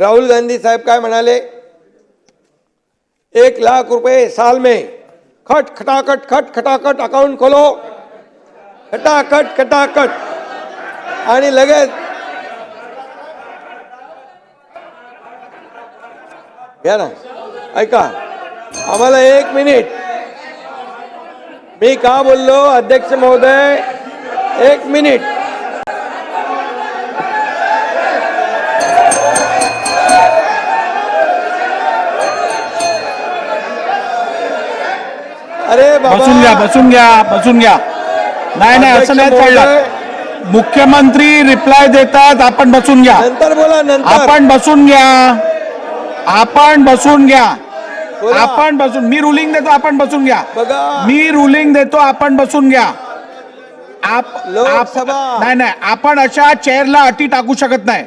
राहुल गांधी साहेब काय म्हणाले? एक लाख रुपये साल में खट खटाखट खट खटाखट अकाउंट खोलो. खटाखट खटाखट. आणि लगेच घ्या ना. ऐका आम्हाला एक मिनिट मी का बोललो अध्यक्ष महोदय? एक मिनिट अरे बसून घ्या बसून घ्या बसून घ्या. नाही नाही असं नाही चाललं मुख्यमंत्री रिप्लाय देतात आपण बसून घ्या. नंतर बोला नंतर. आपण बसून घ्या. आपण बसून घ्या. बोला. आपण बसून मी रुलिंग देतो आपण बसून घ्या. बघा. मी रुलिंग देतो आपण बसून घ्या. आप लोकसभा. आप- नाही नाही आपण अशा चेअरला अटी टाकू शकत नाही.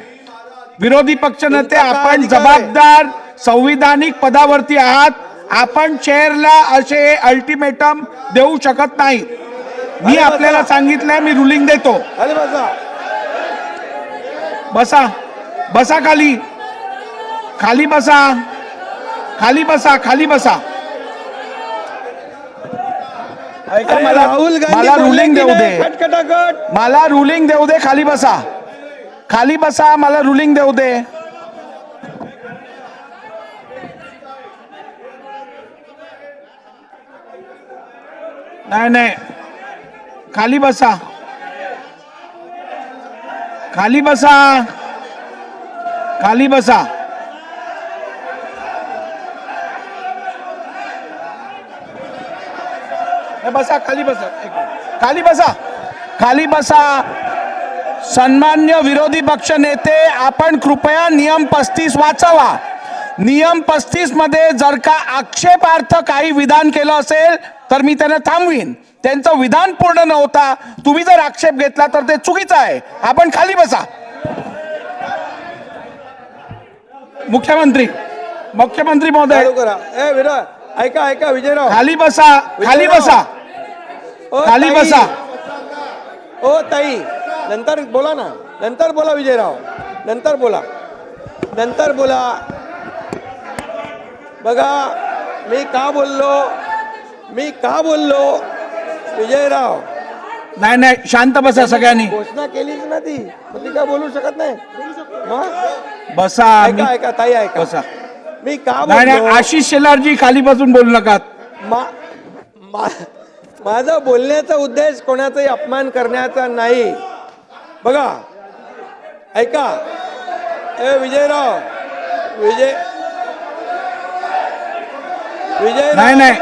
विरोधी पक्ष नेते तुमचा काय आपण अधिकार आहे? जबाबदार संविधानिक पदावरती आहात. आपण चेअरला असे अल्टिमेटम देऊ शकत नाही. मी आपल्याला. सांगितलंय मी रुलिंग देतो. बसा. बसा. खाली. खाली बसा. खाली बसा खाली बसा. मला मला रुलिंग देऊ दे. मला रुलिंग देऊ दे खाली बसा. खाली बसा मला रुलिंग देऊ दे. नाही नाही. खाली बसा. खाली बसा. खाली बसा. हे बसा खाली बसा. खाली बसा. खाली बसा. सन्मान्य विरोधी पक्ष नेते आपण कृपया नियम पस्तीस वाचावा. नियम पस्तीसमध्ये जर का आक्षेपार्थ काही विधान केलं असेल तर मी त्यांना थांबवीन. त्यांचं विधान पूर्ण नव्हता तुम्ही जर आक्षेप घेतला तर ते चुकीचं आहे. आपण खाली बसा. मुख्यमंत्री मुख्यमंत्री महोदय. ऐका ऐका विजयराव. खाली बसा खाली बसा. खाली. बसा. ओ ताई नंतर बोला ना. नंतर बोला विजयराव. नंतर बोला. नंतर बोला. बघा मी का बोललो? मी का बोललो? विजयराव. नाही नाही शांत बसा सगळ्यांनी. घोषणा केलीच ना ती मग ती काय बोलू शकत नाही? मग? बसा ऐका ऐका ताई ऐका. बसा. मी का नाही नाही बोललो? आशिष शेलारजी खाली बसून बोलू नका. मा मा माझा बोलण्याचा उद्देश कोणाचाही अपमान करण्याचा नाही. बघा ऐका. ए विजयराव. विजय विजयराव नाही, नाही.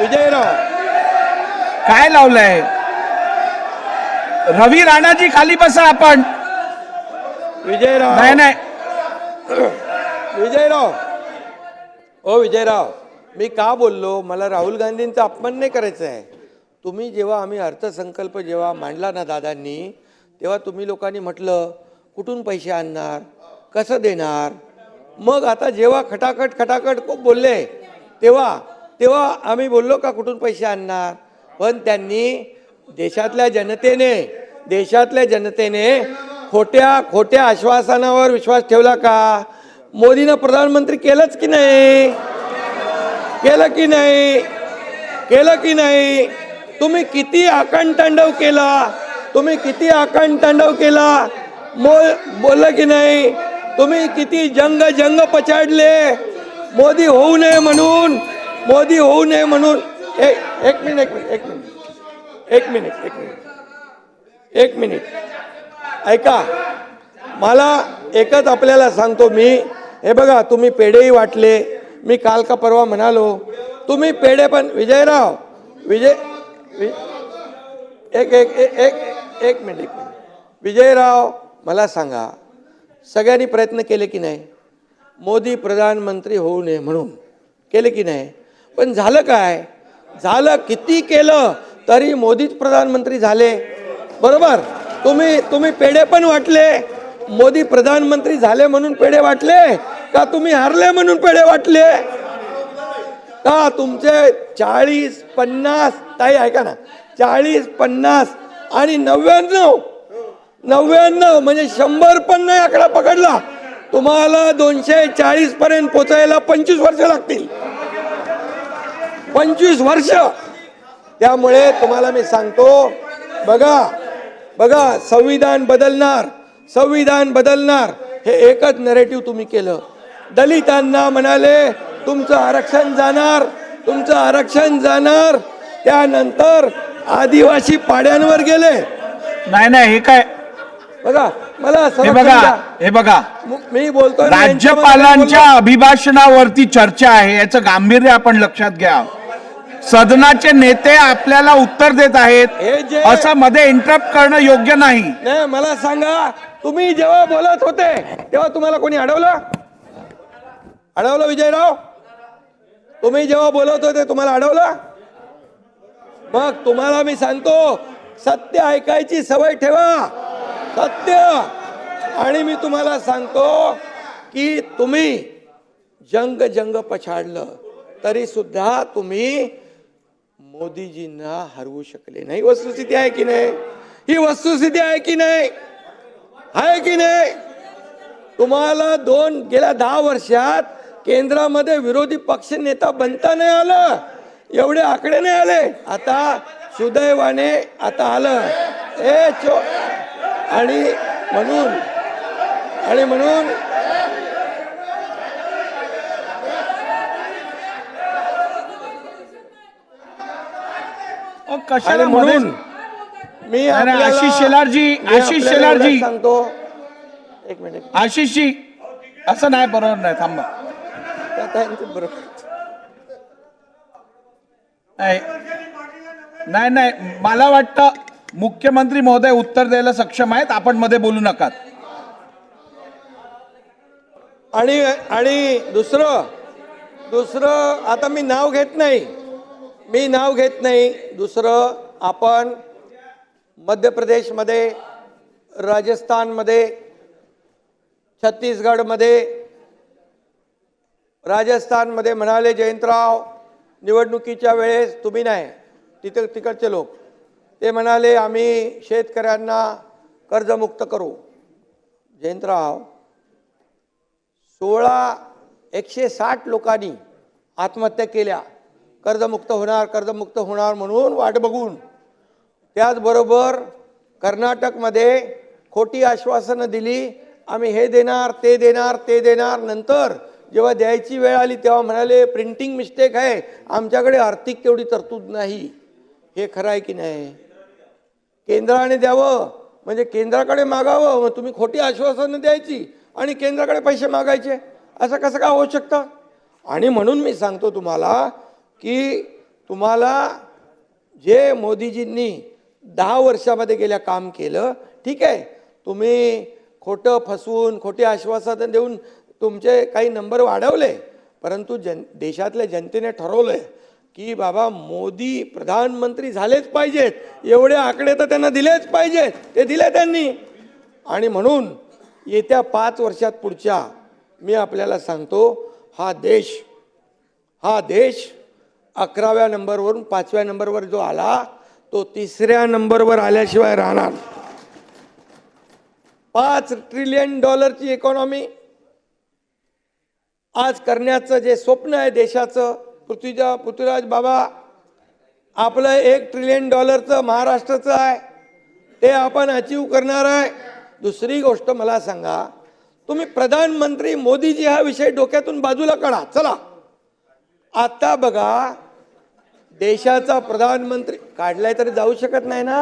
विजयराव. काय लावलंय? रवी राणाजी खाली बसा आपण. विजयराव. नाही नाही. विजयराव. ओ विजयराव मी का बोललो? मला राहुल गांधींचा अपमान नाही करायचा आहे. तुम्ही जेव्हा आम्ही अर्थसंकल्प जेव्हा मांडला ना दादांनी तेव्हा तुम्ही लोकांनी म्हटलं कुठून पैसे आणणार? कसं देणार? मग आता जेव्हा खटाखट खटाखट खूप बोलले तेव्हा तेव्हा आम्ही बोललो का कुठून पैसे आणणार? पण त्यांनी देशातल्या जनतेने देशातल्या जनतेने खोट्या खोट्या आश्वासनावर विश्वास ठेवला का? मोदीनं प्रधानमंत्री केलंच की नाही? केलं की नाही? केलं की नाही? तुम्ही किती आकांतांडव केला? तुम्ही किती आकांतांडव केला? मो बोललं की नाही? तुम्ही किती जंग जंग पछाडले? मोदी होऊ नये म्हणून मोदी होऊ नये म्हणून. एक एक मिनिट एक मिनिट एक मिनिट. एक मिनिट एक मिनिट. एक मिनिट. ऐका मला एकच आपल्याला सांगतो मी. हे बघा तुम्ही पेढेही वाटले. मी काल का परवा म्हणालो तुम्ही पेढे पण विजयराव विजय वि- एक एक एक एक एक मिनिट एक मिनिट. विजयराव मला सांगा सगळ्यांनी प्रयत्न केले की नाही? मोदी प्रधानमंत्री होऊ नये म्हणून. केले की नाही? पण झालं काय? झालं किती केलं तरी मोदीच प्रधानमंत्री झाले. बरोबर? तुम्ही तुम्ही पेढे पण वाटले. मोदी प्रधानमंत्री झाले म्हणून पेढे वाटले? का तुम्ही हारले म्हणून पेढे वाटले? का तुमचे चाळीस पन्नास ताई ऐका ना चाळीस पन्नास आणि नव्याण्णव नव्याण्णव म्हणजे शंभर पण नाही आकडा पकडला. तुम्हाला दोनशे चाळीस पर्यंत पोचायला पंचवीस वर्ष लागतील. पंचवीस वर्ष. त्यामुळे तुम्हाला मी सांगतो बघा बघा संविधान बदलणार संविधान बदलणार हे एकच नरेटिव्ह तुम्ही केलं. दलितांना म्हणाले तुमचं आरक्षण जाणार तुमचं आरक्षण जाणार. त्यानंतर आदिवासी पाड्यांवर गेले. नाही नाही हे काय? बघा मला हे बघा. हे बघा. मु- ना, राज्यपालांच्या अभिभाषणावरती चर्चा आहे याचं गांभीर्य आपण लक्षात घ्या. सदनाचे नेते आपल्याला उत्तर देत हे आहेत असं मध्ये इंटरप्ट करणं योग्य नाही. नाही मला सांगा तुम्ही जेव्हा बोलत होते तेव्हा तुम्हाला कोणी अडवलं? अडवलं विजयराव? तुम्ही जेव्हा बोलत होते तुम्हाला अडवलं? मग तुम्हाला मी सांगतो सत्य ऐकायची सवय ठेवा. सत्य. आणि मी तुम्हाला सांगतो की तुम्ही जंग जंग पछाडलं तरी सुद्धा तुम्ही मोदीजींना हरवू शकले नाही. वस्तुस्थिती आहे की नाही? ही वस्तुस्थिती आहे की नाही? आहे की नाही? तुम्हाला दोन गेल्या दहा वर्षात केंद्रामध्ये विरोधी पक्ष नेता बनता नाही आलं. एवढे आकडे नाही आले. आता सुदैवाने आता आलं. ए चो आणि म्हणून आणि म्हणून कशाला म्हणून मी आशिष शेलारजी, आशिष शेलारजी. सांगतो. एक मिनिट. आशिषजी असं नाही बरोबर नाही थांबा. बरोबर नाही नाही मला वाटतं मुख्यमंत्री महोदय उत्तर द्यायला सक्षम आहेत आपण मध्ये बोलू नका आणि आणि दुसरं दुसरं आता मी नाव घेत नाही. मी नाव घेत नाही. दुसरं आपण मध्य प्रदेशमध्ये राजस्थानमध्ये छत्तीसगडमध्ये राजस्थानमध्ये म्हणाले जयंतराव निवडणुकीच्या वेळेस तुम्ही नाही तिथे तिकडचे लोक. ते म्हणाले आम्ही शेतकऱ्यांना कर्जमुक्त करू. जयंतराव सोळा एकशे साठ लोकांनी आत्महत्या केल्या. कर्जमुक्त होणार कर्जमुक्त होणार म्हणून वाट बघून. त्याचबरोबर कर्नाटकमध्ये खोटी आश्वासनं दिली आम्ही हे देणार ते देणार ते देणार. नंतर जेव्हा द्यायची वेळ आली तेव्हा म्हणाले प्रिंटिंग मिस्टेक आहे आमच्याकडे आर्थिक तेवढी तरतूद नाही. हे खरं आहे की नाही? केंद्राने द्यावं. म्हणजे केंद्राकडे मागावं. मग तुम्ही खोटी आश्वासनं द्यायची आणि केंद्राकडे पैसे मागायचे. असं कसं काय होऊ शकतं? आणि म्हणून मी सांगतो तुम्हाला की तुम्हाला जे मोदीजींनी दहा वर्षामध्ये गेल्या काम केलं ठीक आहे. तुम्ही खोटं फसवून खोटी आश्वासनं देऊन तुमचे काही नंबर वाढवले परंतु जन देशातल्या जनतेने ठरवलं आहे की बाबा मोदी प्रधानमंत्री झालेच पाहिजेत. एवढे आकडे तर त्यांना दिलेच पाहिजेत. ते दिले त्यांनी. आणि म्हणून येत्या पाच वर्षात पुढच्या मी आपल्याला सांगतो हा देश हा देश अकराव्या नंबरवरून पाचव्या नंबरवर जो आला तो तिसऱ्या नंबरवर आल्याशिवाय राहणार. पाच ट्रिलियन डॉलरची इकॉनॉमी आज करण्याचं जे स्वप्न आहे देशाचं पृथ्वीजा पृथ्वीराज बाबा आपलं एक ट्रिलियन डॉलरचं महाराष्ट्राचं आहे. ते आपण अचीव करणार आहे. दुसरी गोष्ट मला सांगा तुम्ही प्रधानमंत्री मोदीजी हा विषय डोक्यातून बाजूला काढा. चला. आता बघा देशाचा प्रधानमंत्री काढलाय तरी जाऊ शकत नाही ना?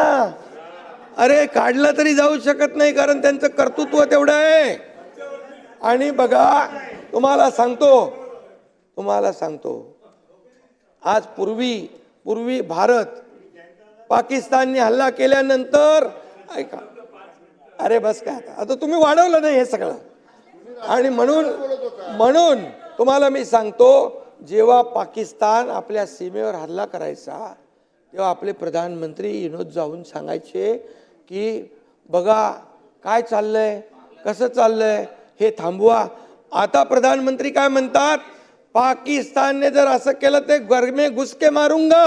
अरे काढला तरी जाऊ शकत नाही कारण त्यांचं कर्तृत्व तेवढं आहे. आणि बघा तुम्हाला सांगतो तुम्हाला सांगतो आज पूर्वी पूर्वी भारत पाकिस्तानने हल्ला केल्यानंतर ऐका. अरे बस काय आता? आता तुम्ही वाढवलं नाही हे सगळं. आणि म्हणून म्हणून तुम्हाला मी सांगतो जेव्हा पाकिस्तान आपल्या सीमेवर हल्ला करायचा तेव्हा आपले प्रधानमंत्री विनोद जाऊन सांगायचे की बघा काय चाललंय? कसं चाललंय? हे थांबवा. आता प्रधानमंत्री काय म्हणतात? पाकिस्तानने जर असं केलं ते गरमे घुसके मारूंगा.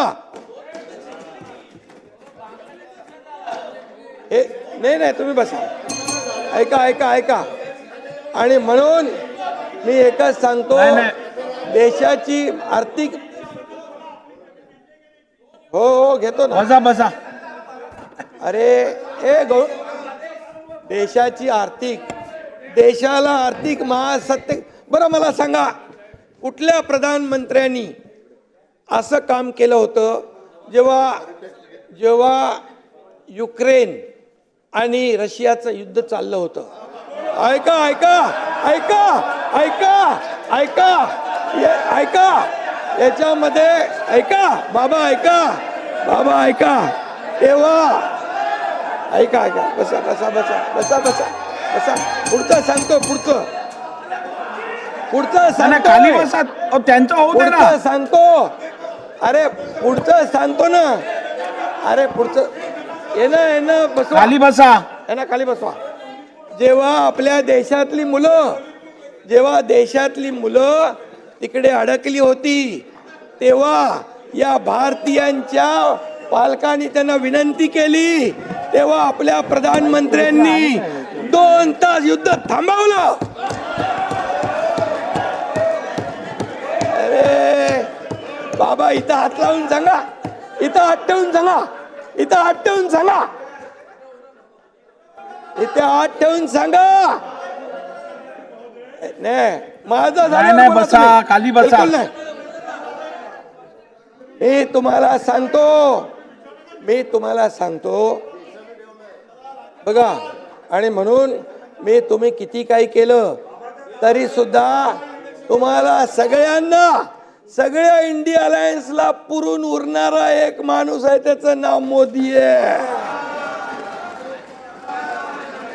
हे नाही नाही तुम्ही बसा. ऐका ऐका ऐका. आणि म्हणून मी एकच सांगतो. देशाची आर्थिक हो हो घेतो ना. बसा बसा. अरे ए गौ देशाची आर्थिक देशाला आर्थिक महासत्य बरं मला सांगा कुठल्या प्रधानमंत्र्यांनी असं काम केलं होतं जेव्हा जेव्हा युक्रेन आणि रशियाचं युद्ध चाललं होतं. ऐका ऐका ऐका ऐका ऐका ऐका याच्यामध्ये ऐका बाबा ऐका बाबा ऐका. तेव्हा ऐका ऐका बसा बसा बसा बसा बसा बसा. पुढचं सांगतो पुढचं. पुढचं खाली सांगतो बसा. अहो, त्यांचं होऊ दे ना. सांगतो. अरे पुढचं सांगतो ना. अरे पुढचं ये ना ये ना बसवा. खाली बसा. ये ना खाली बसवा. जेव्हा आपल्या देशातली मुलं जेव्हा देशातली मुलं तिकडे अडकली होती तेव्हा या भारतीयांच्या पालकांनी त्यांना विनंती केली. तेव्हा आपल्या प्रधानमंत्र्यांनी दोन तास युद्ध थांबवलं. बाबा इथं हात लावून सांगा. इथं हात ठेवून सांगा. इथं हात ठेवून सांगा. इथे हात ठेवून सांगा. नाही माझा नाही, बसा, खाली बसा. मी तुम्हाला सांगतो. मी तुम्हाला सांगतो. बघा आणि म्हणून मी तुम्ही किती काही केलं तरी सुद्धा तुम्हाला सगळ्यांना सगळ्या इंडिया अलायन्सला पुरून उरणारा एक माणूस आहे त्याचं नाव मोदी आहे.